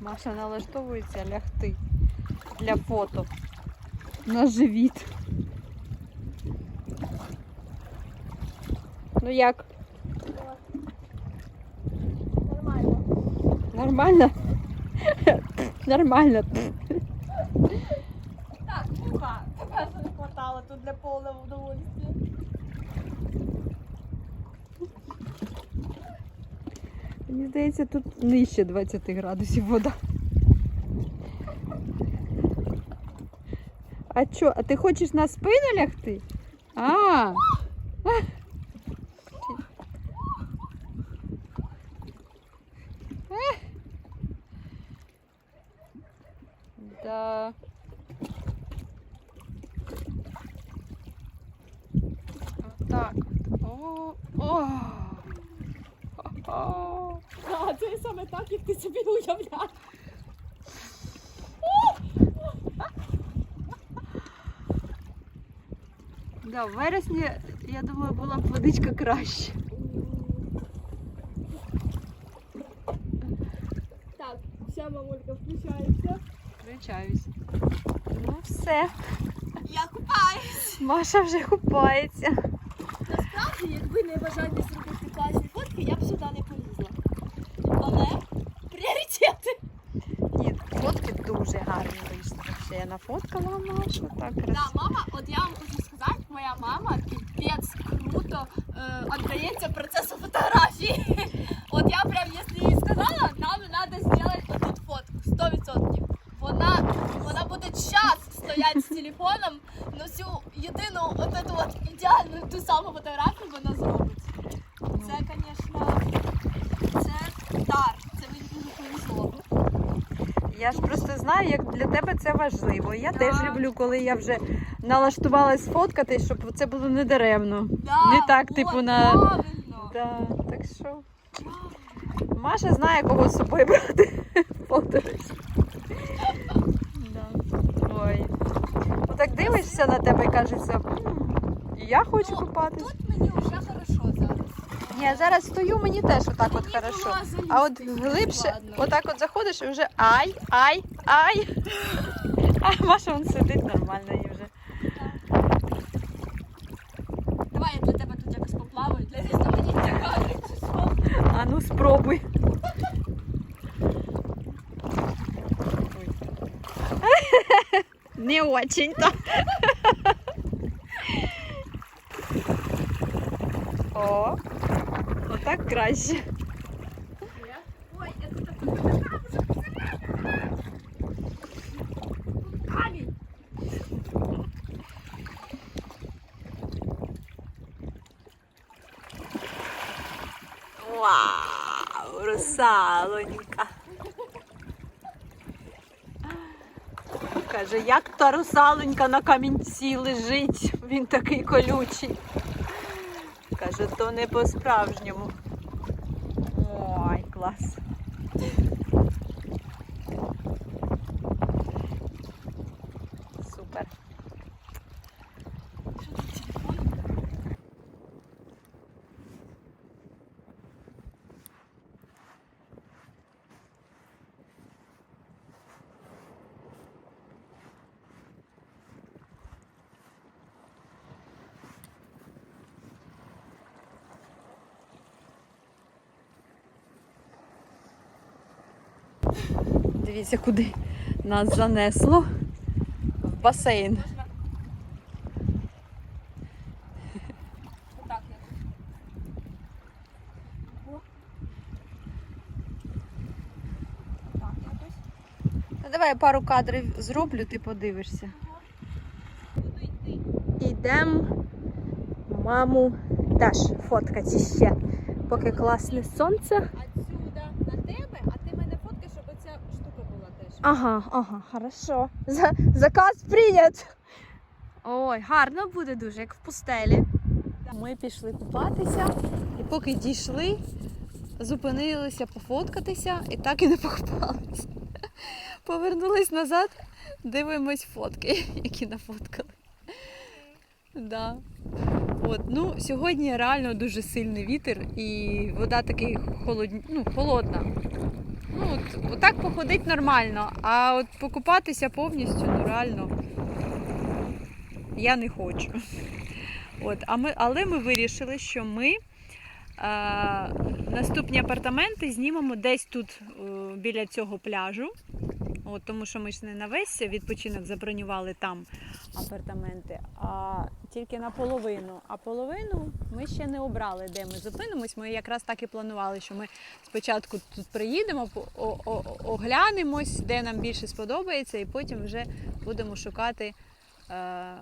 Маша налаштовується лягти для фото на живіт. Ну як? Нормально. Нормально? Нормально. Так, муха. Тебе не хватало тут для повного удовольствия. Мені здається, тут нижче 20 градусів вода. А що, а ти хочеш на спину лягти? А. Да. Так. О, о. О. А, це саме ти собі уявляєш. Да, в вересні, я думаю, була б водичка краще. Так, вся мамулька включається. Включаюсь. Ну все, Я купаюсь. Маша вже купається. Насправді, якби не бажання зробити класні фотки, я б сюди не полізла. Але пріоритети. Ні, фотки дуже гарні вийшли. Ще я нафоткала Машу, так Да, мама, от я вам хочу сказати, моя мама піпець круто е, віддається процесу фотографії. От я прям, якщо їй сказала, нам треба зробити отут фотку, 100%. Вона, вона буде час стояти з телефоном, но всю єдину от эту от ідеальну ту саму фотографію вона зробить. Це, звісно, це дар, це мені дуже повезло. Я ж просто знаю, як для тебе це важливо. Я Да. теж люблю, коли я вже налаштувалась фоткати, щоб це було не даремно. Да, Не так, от, типу, на- Правильно. Да, так що. Маша знає, кого з собою брати в подорож. Да. Ой. Отак дивишся на тебе і кажеться, я хочу Ну, купатись. Тут мені вже я зараз стою, мені теж отак от хорошо. А от глибше, отак от заходиш і вже ай, ай, ай. А Маша вон сидить нормально і вже. Давай я для тебе тут якось поплаваю для різноманіття кадрів чи що. А ну спробуй. Не очень-то. О, краще. Ой, я тут Камінь. Вау, русалонька. Каже, як та русалонька на камінці лежить, він такий колючий. Каже, то не по-справжньому. Клас. Супер. Що тут телефон? Дивіться, куди нас занесло в басейн. Ну, давай я пару кадрів зроблю, ти подивишся. Йдемо маму теж фоткати ще. Поки класне сонце. Отсюда на тебе, а ти мене фоткаєш, щоб оця штука була теж. Ага, ага, хорошо. За, заказ прийнят. Ой, гарно буде дуже, як в пустелі. Ми пішли купатися, і поки дійшли, зупинилися пофоткатися і так і не покупалися. Повернулись назад, дивимось фотки, які нафоткали. Да. От, ну, сьогодні реально дуже сильний вітер і вода такий холодні, ну, холодна. Ну, от, отак походить нормально, а от покупатися повністю, ну реально, я не хочу. От, а ми, але ми вирішили, що ми е, наступні апартаменти знімемо десь тут е, біля цього пляжу. От, тому що ми ж не на весь відпочинок забронювали там апартаменти, а тільки на половину. А половину ми ще не обрали, де ми зупинимось. Ми якраз так і планували, що ми спочатку тут приїдемо, оглянемось, де нам більше сподобається, і потім вже будемо шукати е,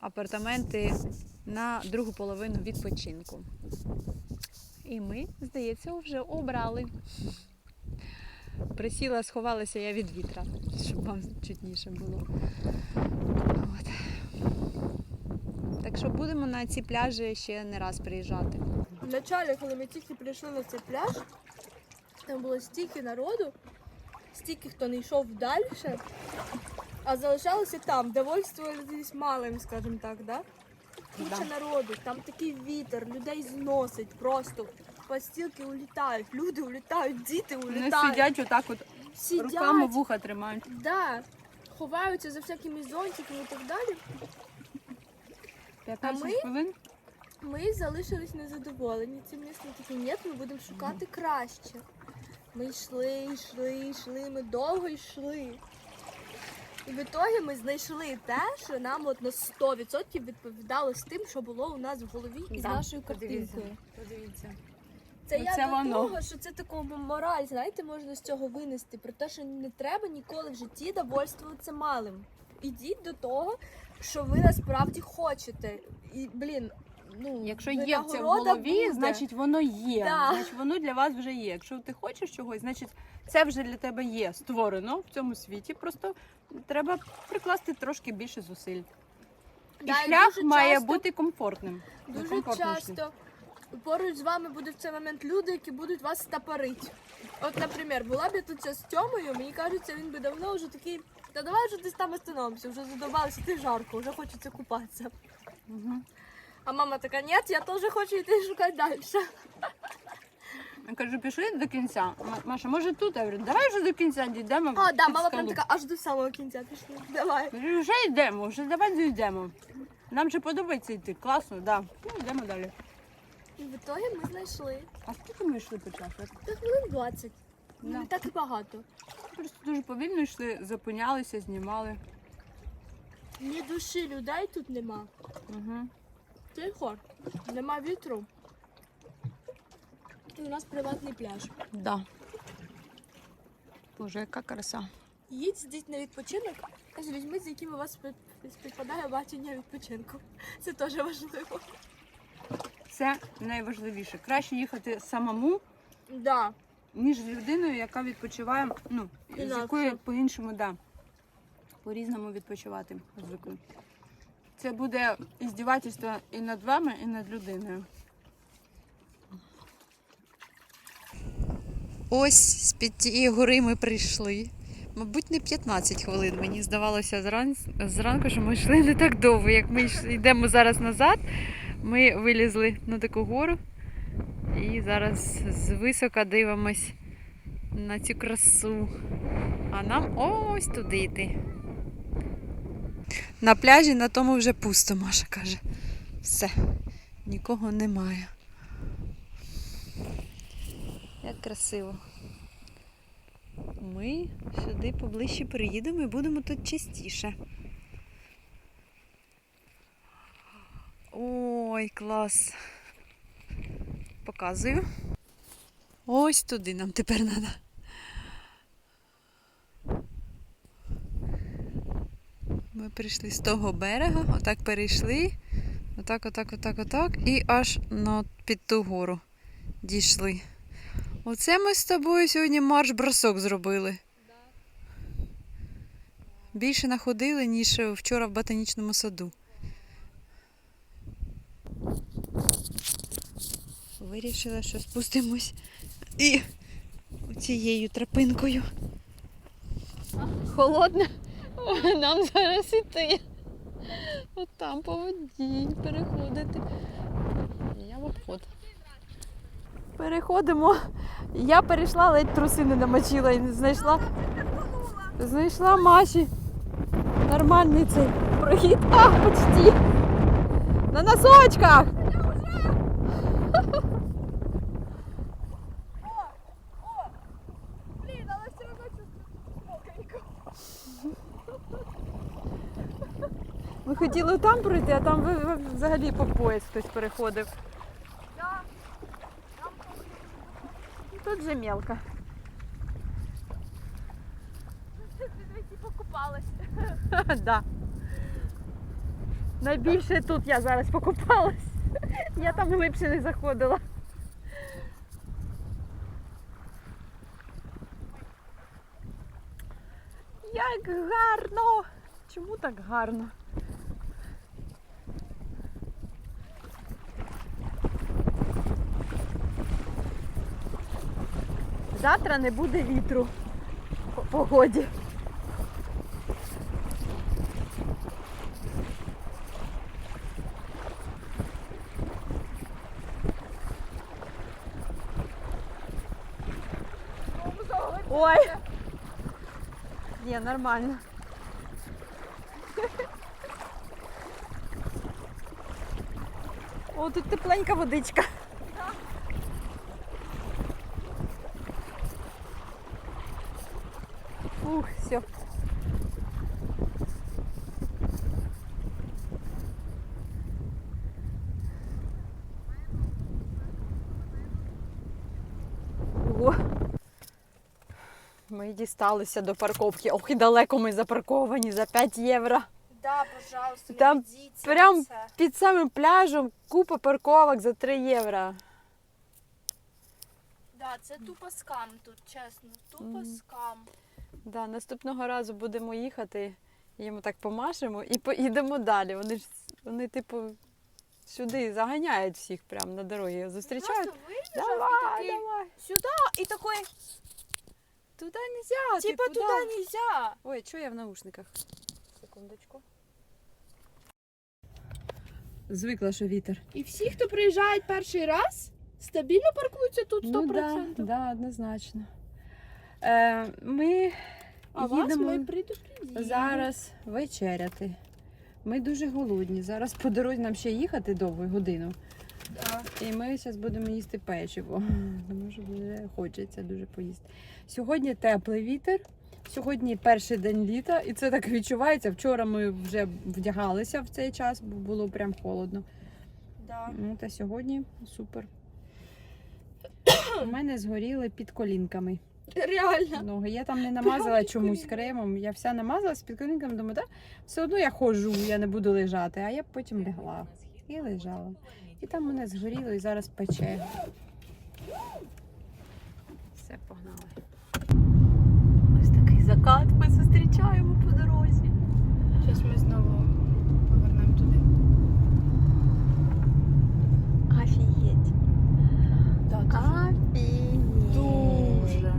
апартаменти на другу половину відпочинку. І ми, здається, вже обрали. Присіла, сховалася я від вітра, щоб вам чутніше було. От. Так що будемо на ці пляжі ще не раз приїжджати. Вначале, коли ми тільки прийшли на цей пляж, там було стільки народу, стільки хто не йшов далі, а залишалося там, довольствувались малим, скажімо так, да? Куча народу, там такий вітер, людей зносить просто. Постілки улітають, люди улітають, діти Вони улітають. сидять отак от сидять, руками вуха тримають. да, ховаються за всякими зонтиками і так далі. 15 ми? хвилин. Ми залишились незадоволені цим містом. Такі, ні, ми будемо шукати краще. Ми йшли, йшли, йшли, ми довго йшли. І в ітогі ми знайшли те, що нам от на 100% відповідало з тим, що було у нас в голові і з нашою подивіться. картинкою. Подивіться. Це Ну, я це до воно. того, що це такого мораль, знаєте, можна з цього винести. Про те, що не треба ніколи в житті довольствуватися малим. Ідіть до того, що ви насправді хочете. І, блін, ну, Якщо є в це в голові, буде. значить воно є. Да. Значить воно для вас вже є. Якщо ти хочеш чогось, значить це вже для тебе є створено в цьому світі. Просто треба прикласти трошки більше зусиль. І Да, і шлях дуже має часто- бути комфортним. Дуже часто поруч з вами будуть в цей момент люди, які будуть вас стапорити. От, наприклад, була б я тут з Тьомою, мені кажеться, він би давно вже такий, та давай вже десь там остановимося, вже задобалися, ти жарко, вже хочеться купатися. Угу. А мама така, ні, я теж хочу йти шукати далі. Я кажу, пішли до кінця. Маша, може тут? Я говорю, давай вже до кінця дійдемо. А, да, мама прям така, аж до самого кінця пішли. Давай. Вже йдемо, вже давай дійдемо. Нам же подобається йти. Класно, да. Ну, йдемо далі. І в ітогі ми знайшли. А скільки ми йшли по часу? Та хвилин 20. Да. Не так і багато. Просто дуже повільно йшли, зупинялися, знімали. Ні душі людей тут нема. Угу. Тихо, нема вітру. І у нас приватний пляж. Да. Боже, яка краса. Їдь з на відпочинок з людьми, з якими у вас спів- співпадає бачення відпочинку. Це теж важливо. Це найважливіше. Краще їхати самому, Да. ніж з людиною, яка відпочиває, ну, з Інакше. якою по-іншому, да. По-різному відпочивати звикли. Це буде іздівательство і над вами, і над людиною. Ось з під тієї гори ми прийшли. Мабуть, не 15 хвилин. Мені здавалося зран... зранку, що ми йшли не так довго. Як ми йш- йдемо зараз назад, ми вилізли на таку гору і зараз звисока дивимось на цю красу. А нам ось туди йти. На пляжі на тому вже пусто, Маша каже. Все, нікого немає. Як красиво. Ми сюди поближче приїдемо і будемо тут частіше. Ой, клас. Показую. Ось туди нам тепер треба. Ми прийшли з того берега, отак перейшли, отак, отак, отак, отак, і аж на, під ту гору дійшли. Оце ми з тобою сьогодні марш-бросок зробили. Більше находили, ніж вчора в ботанічному саду. Вирішила, що спустимось і цією тропинкою. Холодно. Нам зараз іти. От там по воді переходити. Я в обход. Переходимо. Я перейшла, ледь труси не намочила і знайшла. Знайшла Маші. Нормальний цей прохід. А, почти. На носочках. Блін, але все одно чувствую мокренько. Ми хотіли там пройти, а там ви- ви- взагалі по пояс хтось переходив. Да. Тут же мелко. Типу купалась. да. Найбільше тут я зараз покупалась. Я там глибше не заходила. Як гарно! Чому так гарно? Завтра не буде вітру по погоді. Ой. Нормально. О, тут тепленька водичка. Ух, все. Ми дісталися до парковки. Ох, і далеко ми запарковані за 5 євро. Да, пожалуйста, Там не ведіться прям це. Під самим пляжем купа парковок за 3 євро. Да, це тупо скам тут, чесно. Тупо скам. Да, наступного разу будемо їхати, йому так помашемо і поїдемо далі. Вони ж вони, типу, сюди заганяють всіх прямо на дорогі. Зустрічають. Просто вибіжав Давай, і такий давай. сюди, і такий, Туди нельзя. типа туди нельзя. Ой, що я в наушниках? Секундочку. Звикла, що вітер. І всі, хто приїжджають перший раз, стабільно паркуються тут 100%. Ну, да, да, однозначно. Е, ми А вас їдемо ми предупредили. зараз вечеряти. Ми дуже голодні. Зараз по дорозі нам ще їхати довго годину. Да. І ми зараз будемо їсти печиво. Тому що вже хочеться дуже поїсти. Сьогодні теплий вітер. Сьогодні перший день літа, і це так відчувається. Вчора ми вже вдягалися в цей час, бо було прям холодно. Да. Ну та сьогодні супер. У мене згоріли під колінками Реально. ноги. Я там не намазала чомусь кремом. Я вся намазалась під колінками, думаю, так, все одно я ходжу, я не буду лежати, а я потім лягла і лежала. І там мене згоріло і зараз пече. Все, погнали. Ось такий закат ми зустрічаємо по дорозі. Зараз ми знову повернемо туди. Офігеть. Да, Офігеть. Дуже.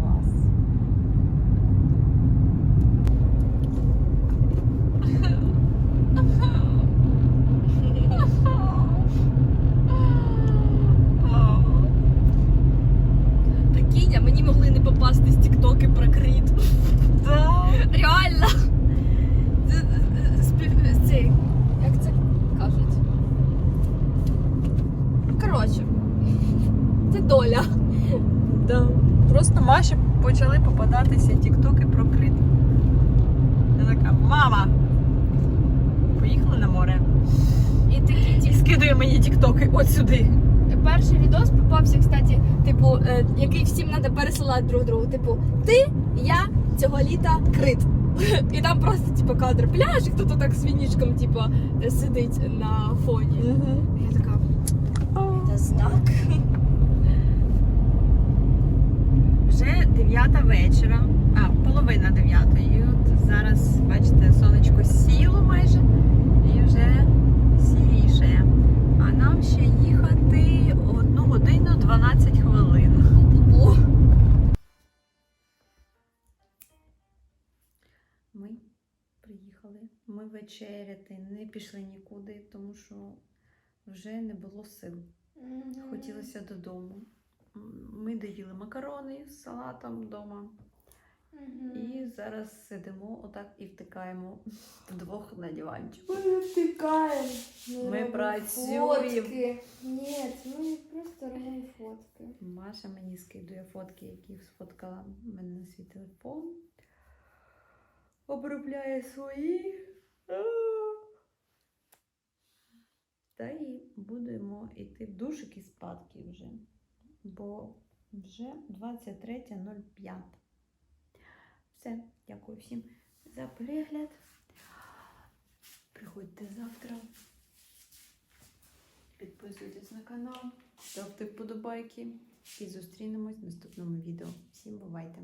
Клас. Прикинь, а мені могли не попасти з тіктоки про кріт. Реально. Це, е, спів- Цей, як це кажуть? Коротше, це доля. Да. Просто Маші почали попадатися тіктоки про крит. Я така, мама! Поїхали на море. І такі І тіктоки от сюди. перший відос попався, кстати, типу, е, який всім треба пересилати друг другу. Типу, ти, я цього літа крит. І там просто типу, кадр пляж, і хто-то так з вінічком, типу, сидить на фоні. Я така, це знак. Вже дев'ята вечора, а половина дев'ятої. От зараз, бачите, сонечко сіло майже і вже. А нам ще їхати одну годину 12 хвилин. Ми приїхали. Ми ми вечеряти не пішли нікуди, тому що вже не було сил. Хотілося додому. Ми доїли макарони з салатом вдома. І зараз сидимо отак і втикаємо вдвох на диванчику. Мы втыкаем. Мы робим працюем. фотки. Нет, мы просто робимо фотки. Маша мені скидує фотки, які сфоткала в мене на свій телефон. Обробляє свої. А. Та і будемо йти в душик і спадки вже. Бо вже 23.05. Все, дякую всім за перегляд. Приходьте завтра. Підписуйтесь на канал, ставте вподобайки і зустрінемось в наступному відео. Всім бувайте!